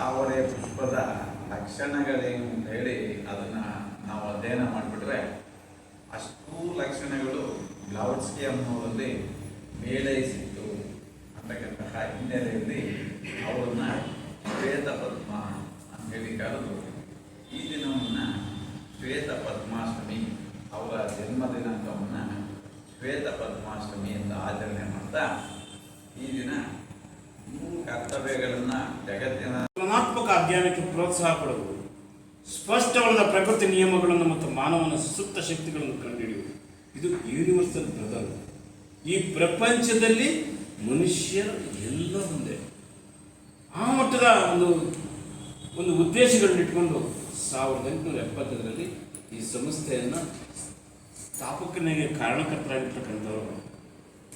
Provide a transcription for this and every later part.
ತಾವರೆ ಪುಷ್ಪದ ಲಕ್ಷಣಗಳೇನು ಅಂತ ಹೇಳಿ ಅದನ್ನ ನಾವು ಅಧ್ಯಯನ ಮಾಡಿಬಿಟ್ರೆ ಅಷ್ಟು ಲಕ್ಷಣಗಳು ಗ್ಲೌಡ್ಸ್ಕಿ ಮೇಲೆ ಮೇಳೈಸಿತ್ತು ಅಂತಕ್ಕಂತಹ ಹಿನ್ನೆಲೆಯಲ್ಲಿ ಅವರನ್ನ ಶ್ವೇತ ಪದ್ಮ ಅಂತ ಹೇಳಿ ಕರೆದು ಈ ದಿನವನ್ನು ಶ್ವೇತ ಪದ್ಮಾಷ್ಟಮಿ ಅವರ ಜನ್ಮ ದಿನಾಂಕವನ್ನು ಶ್ವೇತ ಪದ್ಮಾಷ್ಟಮಿ ಅಂತ ಆಚರಣೆ ಮಾಡ್ತಾ ಈ ದಿನ ಮೂರು ಕರ್ತವ್ಯಗಳನ್ನು ಜಗತ್ತಿನ ತುಲನಾತ್ಮಕ ಅಧ್ಯಯನಕ್ಕೆ ಪ್ರೋತ್ಸಾಹ ಕೊಡಬಹುದು. ಸ್ಪಷ್ಟವಾದ ಪ್ರಕೃತಿ ನಿಯಮಗಳನ್ನು ಮತ್ತು ಮಾನವನ ಸುಪ್ತ ಶಕ್ತಿಗಳನ್ನು ಕಂಡುಹಿಡಿಯುವುದು ಇದು ಯೂನಿವರ್ಸಲ್ ಬ್ರದರ್ ಈ ಪ್ರಪಂಚದಲ್ಲಿ ಮನುಷ್ಯರು ಎಲ್ಲ ಒಂದೇ. ಆ ಮಟ್ಟದ ಒಂದು ಒಂದು ಉದ್ದೇಶಗಳನ್ನ ಇಟ್ಕೊಂಡು ಸಾವಿರದ ಎಂಟುನೂರ ಎಪ್ಪತ್ತರಲ್ಲಿ ಈ ಸಂಸ್ಥೆಯನ್ನು ಸ್ಥಾಪಕನಿಗೆ ಕಾರಣಕರ್ತರಾಗಿರ್ತಕ್ಕಂಥವರು.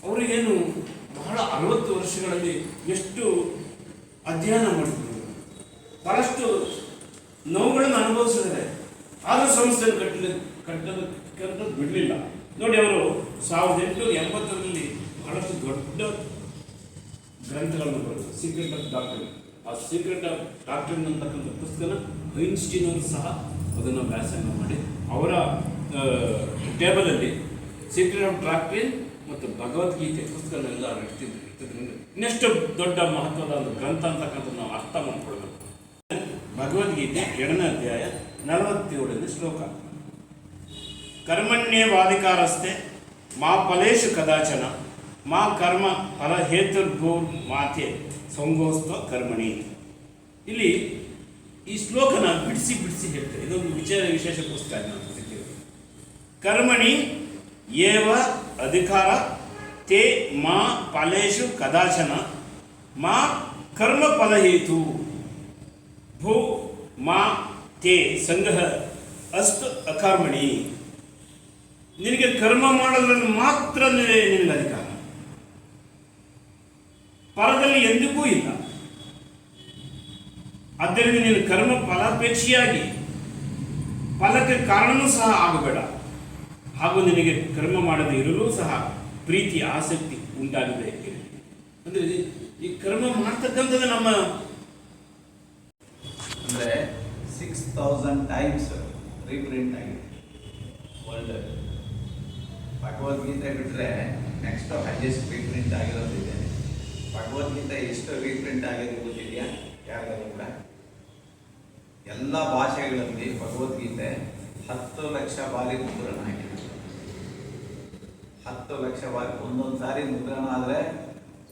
ಅವರಿಗೇನು ಬಹಳ ಅರವತ್ತು ವರ್ಷಗಳಲ್ಲಿ ಎಷ್ಟು ಅಧ್ಯಯನ ಮಾಡಿದ್ರು. ಬಹಳಷ್ಟು ನೋವುಗಳನ್ನು ಅನುಭವಿಸಿದ್ದಾರೆ. ಆದರೂ ಸಂಸ್ಥೆ ಕಟ್ಟಲಿ ಕಟ್ಟೋದಕ್ಕಂತ ಬಿಡಲಿಲ್ಲ. ನೋಡಿ, ಅವರು ಸಾವಿರದ ಎಂಟುನೂರ ಎಂಬತ್ತರಲ್ಲಿ ಬಹಳಷ್ಟು ದೊಡ್ಡ ಗ್ರಂಥಗಳನ್ನು ಬರೆದರು. ಸೀಕ್ರೆಟ್ ಆಫ್ ಡಾಕ್ಟರ್ ಆ ಸೀಕ್ರೆಟ್ ಆಫ್ ಡಾಕ್ಟರ್ ಅಂತಕ್ಕಂಥ ಪುಸ್ತಕನ ಐನ್ಸ್ಟೀನ್ ಅವರು ಸಹ ಅದನ್ನು ವ್ಯಾಸಂಗ ಮಾಡಿ, ಅವರ ಟೇಬಲಲ್ಲಿ ಸೀಕ್ರೆಟ್ ಆಫ್ ಡಾಕ್ಟ್ರಿನ್ ಮತ್ತು ಭಗವದ್ಗೀತೆ ಪುಸ್ತಕನೆಲ್ಲ ಇಡ್ತಿದ್ರು ಇರ್ತಿದ್ರಿಂದ ಇನ್ನೆಷ್ಟು ದೊಡ್ಡ ಮಹತ್ವದ ಒಂದು ಗ್ರಂಥ ಅಂತಕ್ಕಂಥದ್ದು ನಾವು ಅರ್ಥ ಮಾಡ್ಕೊಳ್ಬೇಕು. ಭಗವದ್ಗೀತೆ ಎರಡನೇ ಅಧ್ಯಾಯ ನಲವತ್ತೇಳನೇ ಶ್ಲೋಕ. ಕರ್ಮಣ್ಯೇವಾಧಿಕಾರಸ್ಥೆ, ಮಾ ಫಲೇಶು ಕದಾಚನ, ಮಾ ಕರ್ಮ ಫಲ ಹೇತುರ್ಭೂರ್ ಮಾತೆ ಸಂಗೋಸ್ತ್ವ ಕರ್ಮಣಿ. ಇಲ್ಲಿ ಈ ಶ್ಲೋಕನ ಬಿಡಿಸಿ ಬಿಡಿಸಿ ಹೇಳ್ತಾರೆ. ಇದೊಂದು ವಿಚಾರ ವಿಶೇಷ ಪುಸ್ತಕ ಕರ್ಮಣಿ ಏವ ಅಧಿಕಾರ, ತೇ ಮಾ ಫಲೇಶು ಕದಾಚನ, ಮಾ ಕರ್ಮ ಫಲಹೇತು ಭೂ ಮಾ ತೇ ಸಂಗ್ರಹ ಅಸ್ತು ಅಕರ್ಮಣಿ. ನಿನಗೆ ಕರ್ಮ ಮಾಡಲು ಮಾತ್ರ ನಿನಗೆ ಅಧಿಕಾರ. ಪರದಲ್ಲಿ ಎಂದಿಗೂ ಇಲ್ಲ. ಆದ್ದರಿಂದ ನೀನು ಕರ್ಮ ಫಲಾಪೇಕ್ಷಿಯಾಗಿ. ಫಲಕ್ಕೆ ಕಾರಣನೂ ಸಹ ಆಗಬೇಡ. ಹಾಗೂ ನಿನಗೆ ಕರ್ಮ ಮಾಡದೇ ಇರಲು ಸಹ ಪ್ರೀತಿ ಆಸಕ್ತಿ ಉಂಟಾಗಿದೆ. ಅಂದ್ರೆ ಈ ಕರ್ಮ ಮಾಡ್ತಕ್ಕಂಥದ್ದು ನಮ್ಮ ಅಂದರೆ ಸಿಕ್ಸ್ ತೌಸಂಡ್ ಟೈಮ್ಸ್ ರೀಪ್ರಿಂಟ್ ಆಗಿದೆ. ವರ್ಲ್ಡ್ ಭಗವದ್ಗೀತೆ ಬಿಟ್ಟರೆ ನೆಕ್ಸ್ಟ್ ಹೈಯೆಸ್ಟ್ ರೀಪ್ರಿಂಟ್ ಆಗಿರೋದಿದೆ ಭಗವದ್ಗೀತೆ ಎಷ್ಟು ರೀಪ್ರಿಂಟ್ ಆಗಿದೆ ಗೊತ್ತಿದೆಯಾ? ಕೂಡ ಎಲ್ಲ ಭಾಷೆಗಳಲ್ಲಿ ಭಗವದ್ಗೀತೆ ಹತ್ತು ಲಕ್ಷ ಬಾರಿ ಮುದ್ರಣ ಆಗಿದೆ. ಹತ್ತು ಲಕ್ಷ ಬಾರಿ, ಒಂದೊಂದು ಸಾರಿ ಮುದ್ರಣ ಆದರೆ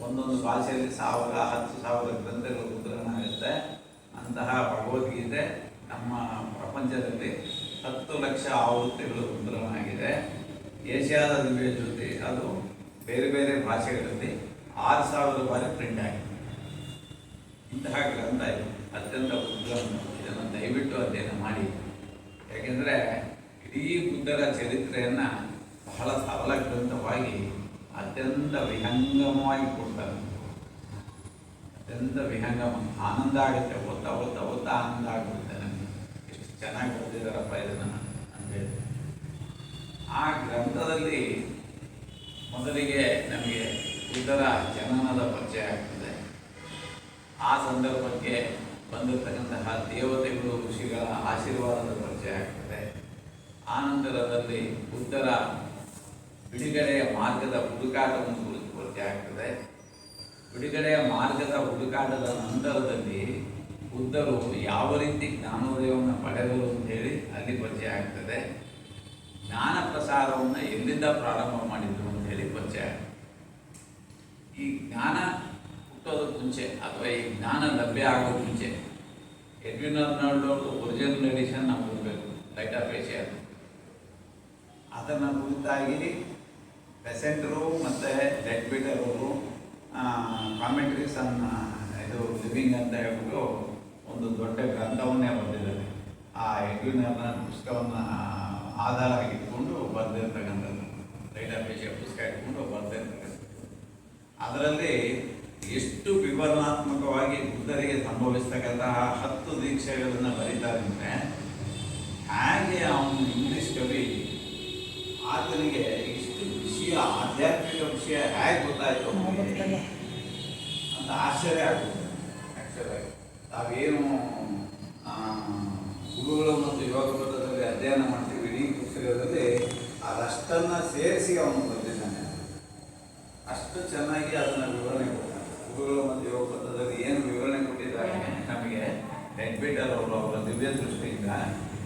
ಒಂದೊಂದು ಭಾಷೆಯಲ್ಲಿ ಸಾವಿರ, ಹತ್ತು ಸಾವಿರ ಗ್ರಂಥಗಳು ಮುದ್ರಣ ಆಗುತ್ತೆ. ಅಂತಹ ಭಗವದ್ಗೀತೆ ನಮ್ಮ ಪ್ರಪಂಚದಲ್ಲಿ ಹತ್ತು ಲಕ್ಷ ಆವೃತ್ತಿಗಳು ಮುದ್ರಣವಾಗಿದೆ ಏಷ್ಯಾದ ದಿವ್ಯ ಜ್ಯೋತಿ, ಅದು ಬೇರೆ ಬೇರೆ ಭಾಷೆಗಳಲ್ಲಿ ಆರು ಸಾವಿರ ಬಾರಿ ಪ್ರಿಂಟ್ ಆಗಿದೆ. ಇಂತಹ ಗ್ರಂಥ ಇದು, ಅತ್ಯಂತ ಉದ್ಗ್ರಂಥ ಇದನ್ನು ದಯವಿಟ್ಟು ಅಧ್ಯಯನ ಮಾಡಿ. ಯಾಕೆಂದರೆ ಇಡೀ ಬುದ್ಧರ ಚರಿತ್ರೆಯನ್ನು ಬಹಳ ಸರಳ ಗ್ರಂಥವಾಗಿ ಅತ್ಯಂತ ವಿಹಂಗಮವಾಗಿ ಕೊಡ್ತಾರೆ. ಅತ್ಯಂತ ವಿಹಂಗಮ ಆನಂದ ಆಗುತ್ತೆ, ಓದ್ತಾ ಓದ್ತಾ ಓದ್ತಾ ಆನಂದ ಆಗುತ್ತೆ ನನಗೆ ಎಷ್ಟು ಚೆನ್ನಾಗಿ ಓದಿದಾರಪ್ಪ ಇದನ್ನು ಅಂತೇಳಿ ಆ ಗ್ರಂಥದಲ್ಲಿ ಮೊದಲಿಗೆ ನಮಗೆ ಇತರ ಜನನದ ಪರಿಚಯ ಆಗ್ತದೆ. ಆ ಸಂದರ್ಭಕ್ಕೆ ಬಂದಿರತಕ್ಕಂತಹ ದೇವತೆಗಳು, ಋಷಿಗಳ ಆಶೀರ್ವಾದದ ಪರಿಚಯ ಆಗ್ತದೆ. ಆನಂತರದಲ್ಲಿ ಉತ್ತರ ಬಿಡುಗಡೆಯ ಮಾರ್ಗದ ಹುಡುಕಾಟವನ್ನು ಕುರಿತು ಪರಿಚಯ ಆಗ್ತದೆ. ಬಿಡುಗಡೆಯ ಮಾರ್ಗದ ಹುಡುಕಾಟದ ನಂತರದಲ್ಲಿ ಬುದ್ಧರು ಯಾವ ರೀತಿ ಜ್ಞಾನೋದಯವನ್ನು ಪಡೆದರು ಅಂತೇಳಿ ಅಲ್ಲಿ ಪರಿಚಯ ಆಗ್ತದೆ ಜ್ಞಾನ ಪ್ರಸಾರವನ್ನು ಎಲ್ಲಿಂದ ಪ್ರಾರಂಭ ಮಾಡಿದ್ರು ಅಂತ ಹೇಳಿ ಪರಿಚಯ. ಈ ಜ್ಞಾನ ಹುಟ್ಟೋದಕ್ಕೆ ಮುಂಚೆ ಅಥವಾ ಈ ಜ್ಞಾನ ಲಭ್ಯ ಆಗೋ ಮುಂಚೆ ಎಡ್ವಿನ್ ಅರ್ನಾಲ್ಡ್ ಒರಿಜಿನಲ್ ಎಡಿಷನ್ ನಾವು ಓದಬೇಕು ಲೈಟ್ ಆಫ್ ಏಷ್ಯಾ ಅದನ್ನು ಕುರಿತಾಗಿ ಪೆಸೆಂಟ್ರು ಮತ್ತು ಡೆಡ್ ಬೀಟರ್ ಅವರು ಕಾಮೆಂಟ್ರೀಸ್ ಅನ್ನ ಇದು ಲಿವಿಂಗ್ ಅಂತ ಹೇಳ್ಬಿಟ್ಟು ಒಂದು ದೊಡ್ಡ ಗ್ರಂಥವನ್ನೇ ಬರೆದಿದ್ದಾರೆ. ಆ ಅರ್ನಾಲ್ಡ್ ಪುಸ್ತಕವನ್ನು ಆಧಾರ ಇಟ್ಕೊಂಡು ಬರೆದಿರ್ತಕ್ಕಂಥದ್ದು. ಆಫ್ ಏಷ್ಯಾ ಪುಸ್ತಕ ಇಟ್ಕೊಂಡು ಬರೆದಿರ್ತಕ್ಕಂಥದ್ದು. ಅದರಲ್ಲಿ ಎಷ್ಟು ವಿವರಣಾತ್ಮಕವಾಗಿ ಬುದ್ಧರಿಗೆ ಸಂಭವಿಸ್ತಕ್ಕಂತಹ ಹತ್ತು ದೀಕ್ಷೆಗಳನ್ನು ಬರೀತಾರೆ ಅಂದರೆ, ಹಾಗೆ ಅವನು ಇಂಗ್ಲೀಷ್ ಕವಿ ಆತನಿಗೆ ಆಧ್ಯಾತ್ಮಿಕ ವಿಷಯ ಹೇಗೆ ಗೊತ್ತಾಯ್ತು? ಅಂತ ಆಶ್ಚರ್ಯ ಆಗುತ್ತೆ ತಾವೇನು ಆ, ಗುರುಗಳು ಮತ್ತು ಯೋಗ ಪದ್ಧತಿಯಲ್ಲಿ ಅಧ್ಯಯನ ಮಾಡ್ತೀವಿ ಇಡೀ ಪುಸ್ತಕದಲ್ಲಿ ಅದಷ್ಟನ್ನು ಸೇರಿಸಿ ಅವನು ಬಂದಿದ್ದಾನೆ. ಅಷ್ಟು ಚೆನ್ನಾಗಿ ಅದನ್ನು ವಿವರಣೆ ಕೊಡ್ತಾನೆ. ಗುರುಗಳು ಮತ್ತು ಯೋಗ ಪದ್ಧತಿಯಲ್ಲಿ ಏನು ವಿವರಣೆ ಕೊಟ್ಟಿದ್ದಾರೆ ನಮಗೆ ಎಡ್ಬಿಟರ್ ಅವರು ಅವರ ದಿವ್ಯ ದೃಷ್ಟಿಯಿಂದ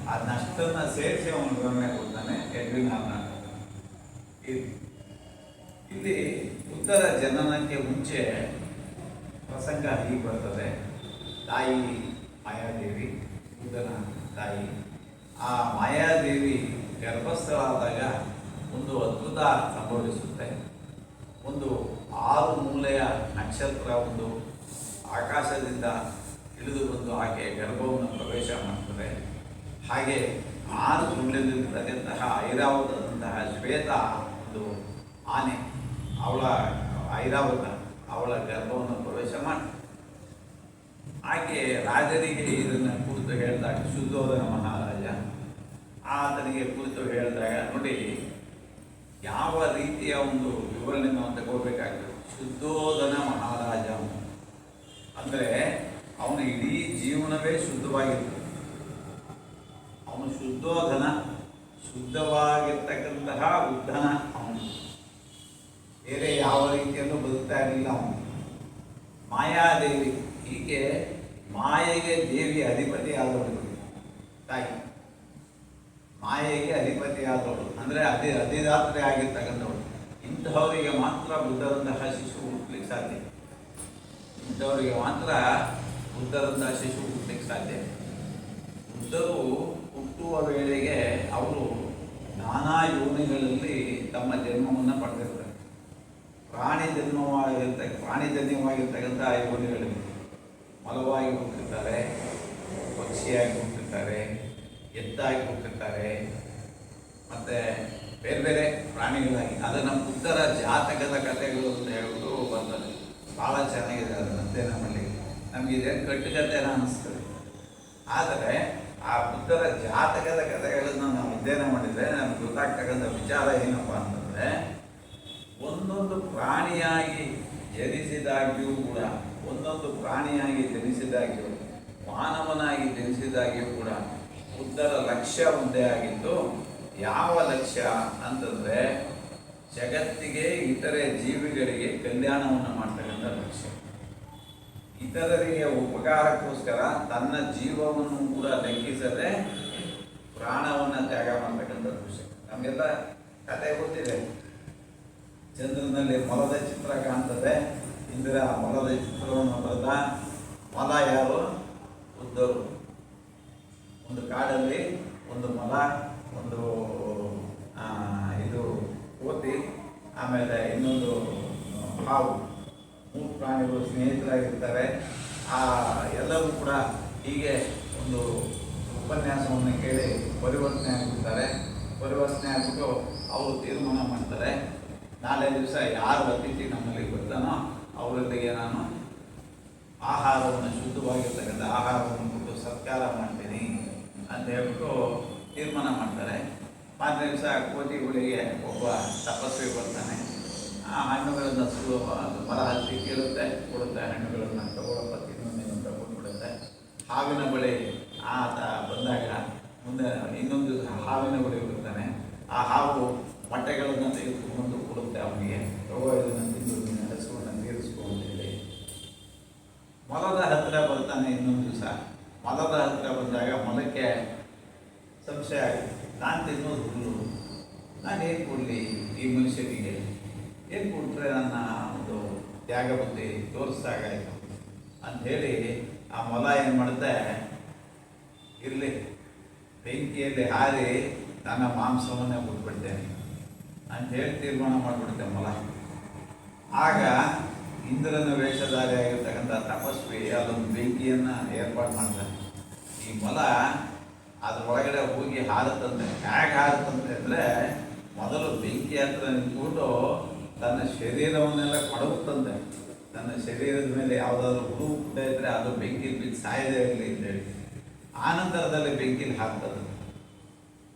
ಅದನ್ನಷ್ಟನ್ನು ಸೇರಿಸಿ ಅವನು ವಿವರಣೆ ಕೊಡ್ತಾನೆ. ಎಡ್ವಿನ್ ಇಲ್ಲಿ ಇಲ್ಲಿ ಉತ್ತರ ಜನನಕ್ಕೆ ಮುಂಚೆ ಪ್ರಸಂಗ ಹೀಗೆ ಬರ್ತದೆ. ತಾಯಿ ಮಾಯಾದೇವಿ ಬುದ್ಧನ ತಾಯಿ. ಆ ಮಾಯಾದೇವಿ ಗರ್ಭಸ್ಥಳಾದಾಗ ಒಂದು ಅದ್ಭುತ ಸಂಭವಿಸುತ್ತೆ. ಒಂದು ಆರು ಮೂಲೆಯ ನಕ್ಷತ್ರ ಒಂದು ಆಕಾಶದಿಂದ ಇಳಿದು ಬಂದು ಆಕೆ ಗರ್ಭವನ್ನು ಪ್ರವೇಶ ಮಾಡ್ತದೆ. ಹಾಗೆ ಆರು ಮೂಲೆಯಲ್ಲಿರ್ತಕ್ಕಂತಹ ಐರಾವತದಂತಹ ಶ್ವೇತ ಒಂದು ಆನೆ. ಅವಳ ಐರಾವತ ಅವಳ ಗರ್ಭವನ್ನು ಪ್ರವೇಶ ಮಾಡಿ ಆಕೆ ರಾಜನಿಗೆ ಇದನ್ನು ಕುರಿತು ಹೇಳಿದಾಗ ಶುದ್ಧೋಧನ ಮಹಾರಾಜ, ಆತನಿಗೆ ಕುರಿತು ಹೇಳಿದಾಗ, ನೋಡಿ, ಯಾವ ರೀತಿಯ ಒಂದು ವಿವರಣೆ ನಾವು ತಗೋಬೇಕಾಗ್ತದೆ. ಶುದ್ಧೋಧನ ಮಹಾರಾಜ. ಅಂದರೆ, ಅವನ ಇಡೀ ಜೀವನವೇ ಶುದ್ಧವಾಗಿತ್ತು ಅವನು ಶುದ್ಧೋಧನ, ಶುದ್ಧವಾಗಿರ್ತಕ್ಕಂತಹ ಉದ್ಧನ. ಬೇರೆ ಯಾವ ರೀತಿಯಲ್ಲೂ ಬದುಕ್ತಾ ಇರಲಿಲ್ಲ ಅವನು. ಮಾಯಾದೇವಿ, ಹೀಗೆ ಮಾಯೆಗೆ ದೇವಿ ಅಧಿಪತಿ ಆದವಳು ತಾಯಿ, ಮಾಯೆಗೆ ಅಧಿಪತಿ ಆದವಳು ಅಂದರೆ ಅಧಿ, ಅಧಿದಾತ್ರೆ ಆಗಿರ್ತಕ್ಕಂಥವಳು. ಇಂಥವರಿಗೆ ಮಾತ್ರ ಬುದ್ಧರಂತಹ ಶಿಶು ಹುಟ್ಟಲಿಕ್ಕೆ ಸಾಧ್ಯ. ಇಂಥವರಿಗೆ ಮಾತ್ರ ಬುದ್ಧರಂತಹ ಶಿಶು ಹುಟ್ಟಲಿಕ್ಕೆ ಸಾಧ್ಯ. ಬುದ್ಧರು ಹುಟ್ಟುವ ವೇಳೆಗೆ ಅವರು ನಾನಾ ಯೋನಿಗಳಲ್ಲಿ ತಮ್ಮ ಜನ್ಮವನ್ನು ಪಡೆದಿರ್ತಾರೆ. ಪ್ರಾಣಿ ಜನ್ಮವಾಗಿರ್ತಕ್ಕ, ಪ್ರಾಣಿ ಜನ್ಯವಾಗಿರ್ತಕ್ಕಂಥ ಯೋನಿಗಳಲ್ಲಿ ಮಲವಾಗಿ ಹೋಗ್ತಿರ್ತಾರೆ ಪಕ್ಷಿಯಾಗಿ ಹೋಗ್ತಿರ್ತಾರೆ ಎತ್ತಾಗಿ ಹೋಗ್ತಿರ್ತಾರೆ ಮತ್ತು ಬೇರೆ ಬೇರೆ ಪ್ರಾಣಿಗಳಾಗಿ. ಅದನ್ನು ಉತ್ತರ ಜಾತಕದ ಕಥೆಗಳು ಅಂತ ಹೇಳೋದು ಬರ್ತದೆ. ಭಾಳ ಚೆನ್ನಾಗಿದೆ ಅದನ್ನು ಅಧ್ಯಯನ ಮಾಡಲಿಕ್ಕೆ ನಮಗಿದೆ ಇದೇನು ಕಟ್ಟುಕತೆನ ಅನಿಸ್ತದೆ. ಆದರೆ ಆ ಬುದ್ಧರ ಜಾತಕದ ಕಥೆಗಳನ್ನು ನಾವು ಅಧ್ಯಯನ ಮಾಡಿದರೆ ನಮ್ಗೆ ಗೊತ್ತಾಗ್ತಕ್ಕಂಥ ವಿಚಾರ ಏನಪ್ಪ ಅಂತಂದರೆ ಒಂದೊಂದು ಪ್ರಾಣಿಯಾಗಿ ಜನಿಸಿದಾಗ್ಯೂ ಕೂಡ, ಒಂದೊಂದು ಪ್ರಾಣಿಯಾಗಿ ಜನಿಸಿದಾಗ್ಯೂ, ಮಾನವನಾಗಿ ಜನಿಸಿದಾಗ್ಯೂ ಕೂಡ ಬುದ್ಧರ ಲಕ್ಷ್ಯ ಒಂದೇ ಆಗಿದ್ದು, ಯಾವ ಲಕ್ಷ್ಯ ಅಂತಂದರೆ ಜಗತ್ತಿಗೆ ಇತರೆ ಜೀವಿಗಳಿಗೆ ಕಲ್ಯಾಣವನ್ನು ಮಾಡ್ತಕ್ಕಂಥ ಲಕ್ಷ್ಯ. ಇತರರಿಗೆ ಉಪಕಾರಕ್ಕೋಸ್ಕರ ತನ್ನ ಜೀವವನ್ನು ಕೂಡ ಲೆಕ್ಕಿಸದೆ ಪ್ರಾಣವನ್ನು ತ್ಯಾಗ ಮಾಡ್ತಕ್ಕಂಥ ವಿಷಯ ನಮಗೆಲ್ಲ ಕತೆ ಗೊತ್ತಿದೆ. ಚಂದ್ರನಲ್ಲಿ ಮೊಲದ ಚಿತ್ರ ಕಾಣ್ತದೆ. ಇಂದಿರಾ ಮೊಲದ ಚಿತ್ರವನ್ನು ಬರೆದ ಮೊಲ ಯಾರು? ಉದ್ದವರು. ಒಂದು ಕಾಡಲ್ಲಿ ಒಂದು ಮೊಲ, ಒಂದು ಇದು ಕೋತಿ, ಆಮೇಲೆ ಇನ್ನೊಂದು ಹಾವು. ಮೂರು ಪ್ರಾಣಿಗಳು ಸ್ನೇಹಿತರಾಗಿರ್ತಾರೆ. ಆ ಎಲ್ಲವೂ ಕೂಡ ಹೀಗೆ ಒಂದು ಉಪನ್ಯಾಸವನ್ನು ಕೇಳಿ ಪರಿವರ್ತನೆ ಆಗಿರ್ತಾರೆ ಪರಿವರ್ತನೆ ಆಗಿಬಿಟ್ಟು ಅವರು ತೀರ್ಮಾನ ಮಾಡ್ತಾರೆ. ನಾಳೆ ದಿವಸ ಯಾರು ಅತಿಥಿ ನಮ್ಮಲ್ಲಿ ಬರ್ತಾನೋ ಅವರೊಂದಿಗೆ ನಾನು ಆಹಾರವನ್ನು ಶುದ್ಧವಾಗಿರ್ತಕ್ಕಂಥ ಆಹಾರವನ್ನು ಕೊಟ್ಟು ಸತ್ಕಾರ ಮಾಡ್ತೀನಿ ಅಂತ ಹೇಳ್ಬಿಟ್ಟು ತೀರ್ಮಾನ ಮಾಡ್ತಾರೆ. ಮಾರನೇ ದಿವಸ ಕೋಟಿಗಳಿಗೆ ಒಬ್ಬ ತಪಸ್ವಿ ಬರ್ತಾನೆ. ಆ ಹಣ್ಣುಗಳನ್ನು ಸುಲಭ ಮರ ಹತ್ತಿ ಕೇಳುತ್ತೆ, ಕೊಡುತ್ತೆ, ಹಣ್ಣುಗಳನ್ನು ತಗೊಳಪ್ಪ ತಿನ್ನೋದೇನು ಕೊಟ್ಬಿಡುತ್ತೆ. ಹಾವಿನ ಬಳಿ ಆತ ಬಂದಾಗ ಮುಂದೆ ಇನ್ನೊಂದು ಹಾವಿನ ಬಳಿ ಬರ್ತಾನೆ. ಆ ಹಾವು ಮೊಟ್ಟೆಗಳನ್ನು ತೆಗೆದುಕೊಂಡು ಕೊಡುತ್ತೆ ಅವನಿಗೆ ತಗೋ ಇದನ್ನು ತಿಂದು ನೀನು ನಡೆಸ್ಕೊಂಡು ತೀರಿಸ್ಕೊ ಅಂತೇಳಿ ಮೊಲದ ಹತ್ತಿರ ಬರ್ತಾನೆ ಇನ್ನೊಂದು ದಿವಸ ಮೊಲದ ಹತ್ತಿರ ಬಂದಾಗ ಮೊಲಕ್ಕೆ ಸಂಶಯ ಆಗುತ್ತೆ ನಾನು ತಿನ್ನೋದು ಹುಲ್ಲು ನಾನು ಏನು ಕೊಡಲಿ ಈ ಮನುಷ್ಯನಿಗೆ ಏನು ಕೊಟ್ಟರೆ ನನ್ನ ಒಂದು ತ್ಯಾಗ ಬಂದು ತೋರಿಸ್ದಾಗಾಯ್ತು ಅಂಥೇಳಿ ಆ ಮೊಲ ಏನು ಮಾಡುತ್ತೆ ಇರಲಿ, ಬೆಂಕಿಯಲ್ಲಿ ಹಾರಿ ತನ್ನ ಮಾಂಸವನ್ನೇ ಬಿಟ್ಬಿಡ್ತೇನೆ ಅಂಥೇಳಿ ತೀರ್ಮಾನ ಮಾಡಿಬಿಡುತ್ತೆ ಮೊಲ. ಆಗ ಇಂದ್ರನ ವೇಷಧಾರಿಯಾಗಿರ್ತಕ್ಕಂಥ ತಪಸ್ವಿ ಅದೊಂದು ಬೆಂಕಿಯನ್ನು ಏರ್ಪಾಡು ಮಾಡ್ತಾನೆ ಈ ಮೊಲ ಅದರೊಳಗಡೆ ಹೋಗಿ ಹಾರುತ್ತಂತೆ. ಹೇಗೆ ಹಾರುತ್ತಂತೆ ಅಂದರೆ ಮೊದಲು ಬೆಂಕಿ ಹತ್ರ ನಿಂತ್ಕೊಂಡು ತನ್ನ ಶರೀರವನ್ನೆಲ್ಲ ಕೊಡಗುತ್ತಂತೆ ತನ್ನ ಶರೀರದ ಮೇಲೆ ಯಾವುದಾದ್ರೂ ಹುಳು ಇದ್ದರೆ ಅದು ಬೆಂಕಿ ಬಿದ್ದು ಸಾಯದೇ ಇರಲಿ ಅಂತೇಳಿ ಆನಂತರದಲ್ಲಿ ಬೆಂಕಿಲಿ ಹಾಕ್ತದೆ.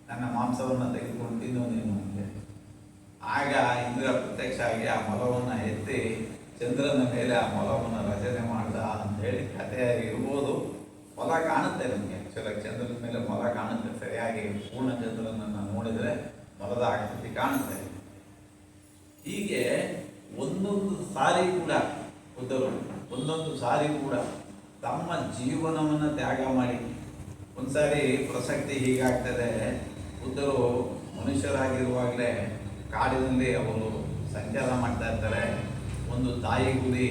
ತನ್ನ ಮಾಂಸವನ್ನು ತೆಗೆದುಕೊಂಡು ತಿನ್ನು ನೀನು ಅಂತೇಳಿ ಆಗ ಇಂದ್ರ ಪ್ರತ್ಯಕ್ಷ ಆಗಿ ಆ ಮೊಲವನ್ನು ಎತ್ತಿ ಚಂದ್ರನ ಮೇಲೆ ಆ ಮೊಲವನ್ನು ರಚನೆ ಮಾಡ್ದ ಅಂತ ಹೇಳಿ ಕಥೆ ಇರ್ಬೋದು. ಮೊಲ ಕಾಣುತ್ತೆ ನಮಗೆ. ಆ್ಯಕ್ಚುಲಾಗಿ ಚಂದ್ರನ ಮೇಲೆ ಮೊಲ ಕಾಣುತ್ತೆ. ಸರಿಯಾಗಿ ಪೂರ್ಣ ಚಂದ್ರನನ್ನು ನೋಡಿದರೆ ಮೊಲದ ಆಕೃತಿ ಕಾಣುತ್ತೆ. ಹೀಗೆ ಒಂದೊಂದು ಸಾರಿ ಕೂಡ ಉದ್ದರು ಒಂದೊಂದು ಸಾರಿ ಕೂಡ ತಮ್ಮ ಜೀವನವನ್ನು ತ್ಯಾಗ ಮಾಡಿ. ಒಂದ್ಸಾರಿ ಪ್ರಸಕ್ತಿ ಹೀಗಾಗ್ತದೆ. ಬುದ್ಧರು ಮನುಷ್ಯರಾಗಿರುವಾಗಲೇ ಕಾಡಿನಲ್ಲಿ ಅವರು ಸಂಚಾರ ಮಾಡ್ತಾ ಇರ್ತಾರೆ. ಒಂದು ತಾಯಿ ಗುರಿ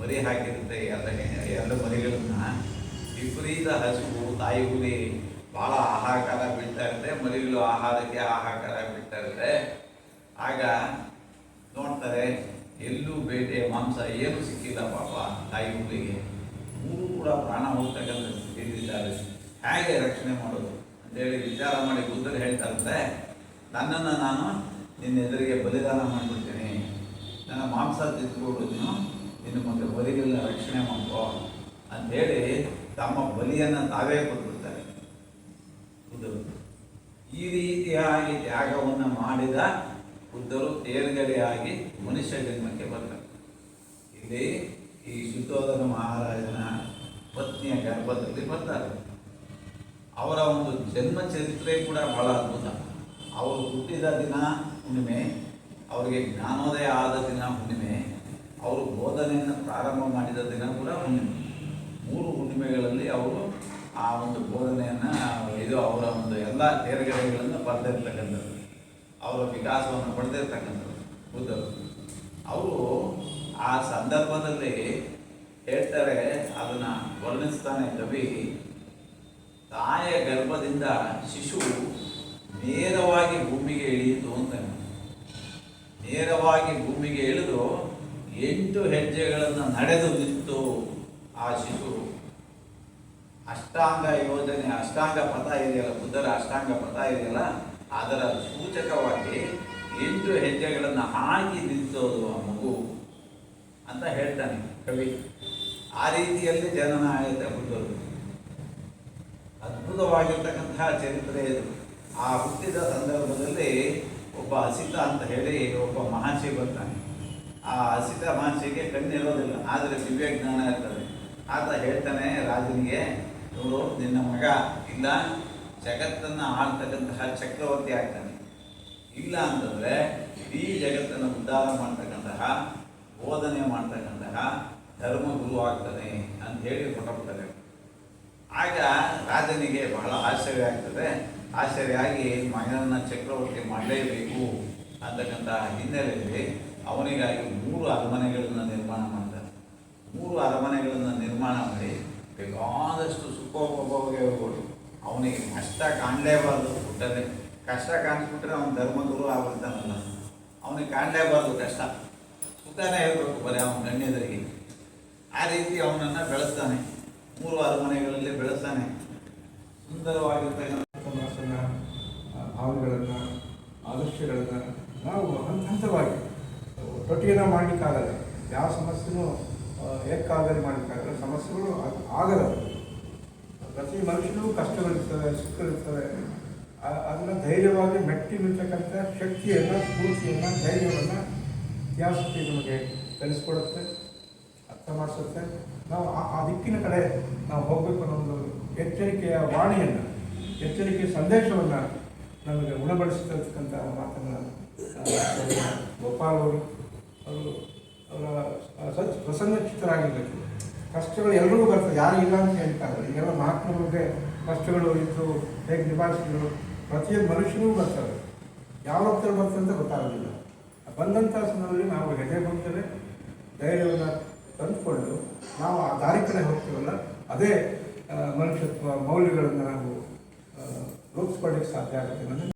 ಮರಿ ಹಾಕಿರುತ್ತೆ. ಎಲ್ಲ ಎರಡು ಮರಿಗಳನ್ನ. ವಿಪರೀತ ಹಸಿವು, ತಾಯಿ ಗುರಿ ಭಾಳ ಆಹಾಕಾರ ಬೀಳ್ತಾ ಇರುತ್ತೆ. ಮರಿಗಳು ಆಹಾರಕ್ಕೆ ಆಹಾಕಾರ ಬೀಳ್ತಾ ಇರುತ್ತೆ. ಆಗ ನೋಡ್ತಾರೆ, ಎಲ್ಲೂ ಬೇಟೆ, ಮಾಂಸ ಏನು ಸಿಕ್ಕಿಲ್ಲ ಪಾಪ ತಾಯಿ ಹುಡುಗಿಗೆ ಮೂರು ಕೂಡ ಪ್ರಾಣ ಹೋಗ್ತಕ್ಕಂಥ ಸ್ಥಿತಿಯಲ್ಲಿದ್ದಾರೆ ಹೇಗೆ ರಕ್ಷಣೆ ಮಾಡೋದು? ಅಂತೇಳಿ ವಿಚಾರ ಮಾಡಿ ಬುದ್ಧರು ಹೇಳ್ತಾರಂತೆ ನನ್ನನ್ನು ನಾನು ನಿನ್ನ ಎದುರಿಗೆ ಬಲಿದಾನ ಮಾಡಿಬಿಡ್ತೀನಿ. ನನ್ನ ಮಾಂಸ ತಿಂದ್ಕೊಂಡು ನೀನು. ನಿನ್ನ ಮುಂದೆ ಬಲಿಗೆಲ್ಲ ರಕ್ಷಣೆ ಮಾಡ್ಕೋ. ಅಂಥೇಳಿ ತಮ್ಮ ಬಲಿಯನ್ನು ತಾವೇ ಕೊಟ್ಬಿಡ್ತಾರೆ. ಬುದ್ಧರು. ಈ ರೀತಿಯಾಗಿ ತ್ಯಾಗವನ್ನು ಮಾಡಿದ ಬುದ್ಧರು ತೇರ್ಗಡೆಯಾಗಿ ಮನುಷ್ಯ ಜನ್ಮಕ್ಕೆ ಬರ್ತಾರೆ ಇಲ್ಲಿ ಈ ಶುದ್ಧೋಧನ ಮಹಾರಾಜನ ಪತ್ನಿಯ ಗರ್ಭದಲ್ಲಿ ಬರ್ತಾರೆ ಅವರ ಒಂದು ಜನ್ಮ ಚರಿತ್ರೆ ಕೂಡ ಬಹಳ ಅದ್ಭುತ. ಅವರು ಹುಟ್ಟಿದ ದಿನ ಹುಣ್ಣಿಮೆ, ಅವರಿಗೆ ಜ್ಞಾನೋದಯ ಆದ ದಿನ ಹುಣ್ಣಿಮೆ, ಅವರು ಬೋಧನೆಯನ್ನು ಪ್ರಾರಂಭ ಮಾಡಿದ ದಿನ ಕೂಡ ಹುಣ್ಣಿಮೆ. ಮೂರು ಹುಣ್ಣಿಮೆಗಳಲ್ಲಿ ಅವರು ಆ ಒಂದು ಬೋಧನೆಯನ್ನು ಇದು ಅವರ ಒಂದು ಎಲ್ಲ ತೇರ್ಗಡೆಗಳನ್ನು ಬರೆದಿರ್ತಕ್ಕಂಥದ್ದು. ಅವರ ವಿಕಾಸವನ್ನು ಪಡೆದಿರ್ತಕ್ಕಂಥದ್ದು ಬುದ್ಧರು ಅವರು ಆ ಸಂದರ್ಭದಲ್ಲಿ ಹೇಳ್ತಾರೆ, ಅದನ್ನು ವರ್ಣಿಸ್ತಾನೆ ಕವಿ ತಾಯ ಗರ್ಭದಿಂದ ಶಿಶು ನೇರವಾಗಿ ಭೂಮಿಗೆ ಇಳಿಯಿತು ಅಂತ ನೇರವಾಗಿ ಭೂಮಿಗೆ ಇಳಿದು ಎಂಟು ಹೆಜ್ಜೆಗಳನ್ನು ನಡೆದು ನಿಂತು ಆ ಶಿಶು. ಅಷ್ಟಾಂಗ ಯೋಜನೆ, ಅಷ್ಟಾಂಗ ಪಥ ಇದೆಯಲ್ಲ, ಬುದ್ಧರ ಅಷ್ಟಾಂಗ ಪಥ ಇದೆಯಲ್ಲ ಅದರ ಸೂಚಕವಾಗಿ ಎಂಟು ಹೆಜ್ಜೆಗಳನ್ನು ಹಾಕಿ ನಿಂತೋದು ಆ ಮಗು ಅಂತ ಹೇಳ್ತಾನೆ ಕವಿ. ಆ ರೀತಿಯಲ್ಲಿ ಜನನ ಆಗುತ್ತೆ ಹುಟ್ಟೋದು. ಅದ್ಭುತವಾಗಿರ್ತಕ್ಕಂತಹ ಚರಿತ್ರೆ ಇದು. ಆ ಹುಟ್ಟಿದ ಸಂದರ್ಭದಲ್ಲಿ ಒಬ್ಬ ಹಸಿತ ಅಂತ ಹೇಳಿ ಒಬ್ಬ ಮಹರ್ಷಿ ಬರ್ತಾನೆ. ಆ ಹಸಿತ ಮಹರ್ಷಿಗೆ ಕಣ್ಣಿರೋದಿಲ್ಲ, ಆದರೆ ದಿವ್ಯ ಜ್ಞಾನ ಇರ್ತದೆ. ಆತ ಹೇಳ್ತಾನೆ, ರಾಜನಿಗೆ, ನೋಡು, ನಿನ್ನ ಮಗ, ಇಲ್ಲ ಜಗತ್ತನ್ನು ಆಳ್ತಕ್ಕಂತಹ ಚಕ್ರವರ್ತಿ ಆಗ್ತಾನೆ. ಇಲ್ಲ ಅಂತಂದ್ರೆ ಇಡೀ ಜಗತ್ತನ್ನು ಉದ್ಧಾರ ಮಾಡ್ತಕ್ಕಂತಹ, ಬೋಧನೆ ಮಾಡ್ತಕ್ಕಂತಹ ಧರ್ಮ ಗುರು ಆಗ್ತಾನೆ ಅಂತ ಹೇಳಿ ಕೊಟ್ಟಬಿಡ್ತಾರೆ ಆಗ ರಾಜನಿಗೆ ಬಹಳ ಆಶ್ಚರ್ಯ ಆಗ್ತದೆ. ಆಶ್ಚರ್ಯ ಆಗಿ ಮಗನನ್ನ ಚಕ್ರವರ್ತಿ ಮಾಡಲೇಬೇಕು ಅಂತಕ್ಕಂತಹ ಹಿನ್ನೆಲೆಯಲ್ಲಿ ಅವನಿಗಾಗಿ ಮೂರು ಅರಮನೆಗಳನ್ನು ನಿರ್ಮಾಣ ಮಾಡ್ತಾರೆ. ಮೂರು ಅರಮನೆಗಳನ್ನು ನಿರ್ಮಾಣ ಮಾಡಿ ಬೇಕಾದಷ್ಟು ಸುಖೋಪಭೋಗಗಳು ಅವನಿಗೆ ಕಷ್ಟ ಕಾಣಲೇಬಾರ್ದು ಹುಟ್ಟದೆ ಕಷ್ಟ ಕಾಣಿಸ್ಬಿಟ್ರೆ ಅವನ ಧರ್ಮಗುರು ಆಗ್ಬಿಡ್ತಾನಲ್ಲ. ಅವನಿಗೆ ಕಾಣಲೇಬಾರ್ದು ಕಷ್ಟ. ಸುಖನೇ ಇರಬೇಕು ಬರೀ ಅವನ ಗಣ್ಯದರಿಗೆ ಆ ರೀತಿ ಅವನನ್ನು ಬೆಳೆಸ್ತಾನೆ. ಮೂರು ಅರಮನೆಗಳಲ್ಲಿ ಬೆಳೆಸ್ತಾನೆ. ಸುಂದರವಾಗಿರ್ತಕ್ಕಂಥ ಮನಸ್ಸನ್ನು ಭಾವನೆಗಳನ್ನು, ಆದರ್ಶಗಳನ್ನು ನಾವು ಹಂತ ಹಂತವಾಗಿ ಒಟ್ಟಿಗೆ ನಾವು ಮಾಡಲಿಕ್ಕಾಗಲ್ಲ. ಯಾವ ಸಮಸ್ಯೆನೂ ಏಕಾಗಲಿ ಮಾಡಲಿಕ್ಕಾಗಲ್ಲ. ಸಮಸ್ಯೆಗಳು ಆಗ- ಆಗಲ್ಲ. ಪ್ರತಿ ಮನುಷ್ಯನಿಗೂ ಕಷ್ಟಗಳಿರ್ತವೆ, ಸುಖಗಳಿರ್ತವೆ. ಅದನ್ನ ಧೈರ್ಯವಾಗಿ ಮೆಟ್ಟಿ ನಿಲ್ತಕ್ಕಂಥ ಶಕ್ತಿಯನ್ನು, ಸ್ಫೂರ್ತಿಯನ್ನ, ಧೈರ್ಯವನ್ನು ಇತಿಹಾಸಕ್ಕೆ ನಮಗೆ ಕಲಿಸ್ಕೊಡುತ್ತೆ ಅರ್ಥ ಮಾಡಿಸುತ್ತೆ? ನಾವು ಆ ದಿಕ್ಕಿನ ಕಡೆ ನಾವು ಹೋಗಬೇಕು ಅನ್ನೋ ಒಂದು ಎಚ್ಚರಿಕೆಯ ವಾಣಿಯನ್ನು, ಎಚ್ಚರಿಕೆಯ ಸಂದೇಶವನ್ನು ನಮಗೆ ಉಣಬಡಿಸಿರ್ತಕ್ಕಂಥ ಮಾತನ್ನು ಗೋಪಾಲ್ ಅವರು ಅವರು ಅವರ ಪ್ರಸನ್ನ ಚಿತ್ತರಾಗಿರಬೇಕು ಕಷ್ಟಗಳು ಎಲ್ರಿಗೂ ಬರ್ತದೆ. ಯಾರು ಇಲ್ಲ ಅಂತ ಹೇಳ್ತಾರೆ ಈಗೆಲ್ಲ ಮಹಾತ್ಮರಿಗೆ ಕಷ್ಟಗಳು ಇದ್ದು ಹೇಗೆ ನಿಭಾಯಿಸಿದ್ರು? ಪ್ರತಿಯೊಂದು ಮನುಷ್ಯನೂ ಬರ್ತಾರೆ. ಯಾವ ಹತ್ರ ಬರ್ತದೆ ಅಂತ ಗೊತ್ತಾಗೋದಿಲ್ಲ. ಬಂದಂಥ ಸಮಯದಲ್ಲಿ ನಾವು ಹೆಜ್ಜೆ ಬಂದರೆ ಧೈರ್ಯವನ್ನು ತಂದುಕೊಂಡು ನಾವು ಆ ದಾರಿ ಕಡೆ ಹೋಗ್ತೀವಲ್ಲ, ಅದೇ ಮನುಷ್ಯತ್ವ ಮೌಲ್ಯಗಳನ್ನು ನಾವು ರೂಪಿಸ್ಕೊಳ್ಳಿಕ್ಕೆ ಸಾಧ್ಯ ಆಗುತ್ತೆ